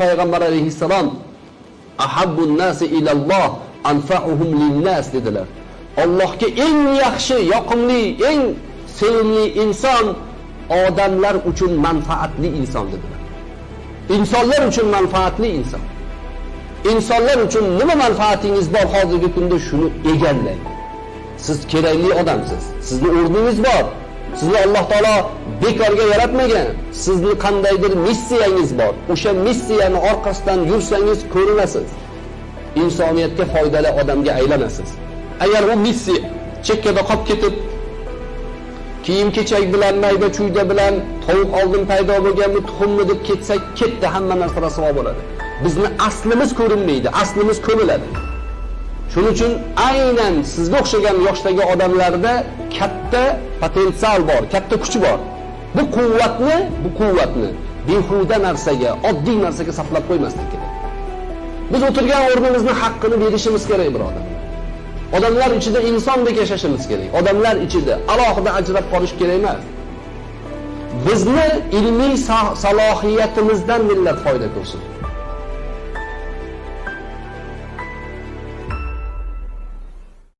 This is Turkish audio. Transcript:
payg'ambar alayhissalom ahabbun nasi ilalloh anfa'uhum linnas dedilar allohga eng yaxshi yoqimli eng sevimli inson odamlar uchun manfaatli inson dedilar insonlar uchun manfaatli inson insonlar uchun nima manfaatingiz bor hozirgi kunda? Shuni egallang siz kerakli odamsiz. Sizni o'rningiz bor sizni alloh taolo bekorga yaratmagan. Sizni qandaydir missiyangiz bor. O'sha missiyani orqasidan yursangiz ko'rinasiz. İnsoniyatga foydali odamga aylanasiz. Agar u missiya chekkada qolib ketib kiyim kechak bilan mayda chuyda bilan tovuq oldin paydo bo'lganmi tuxummi deb ketsak ketdi hamma narsa rasvo bo'ladi. Bizni aslimiz ko'rinmaydi aslimiz ko'miladi shuning uchun aynan sizga o'xshagan yoshdagi odamlarda katta potensial bor katta kuch bor. Bu quvvatni bu quvvatni behuda narsaga oddiy narsaga sarflab qo'ymaslik kerak. Biz o'tirgan o'rnimizni haqqini berishimiz kerak birodar. Odamlar ichida insondek yashashimiz kerak. Odamlar ichida alohida ajrab qolish kerak emas. Bizni ilmiy sa- salohiyatimizdan millat foyda ko'rsin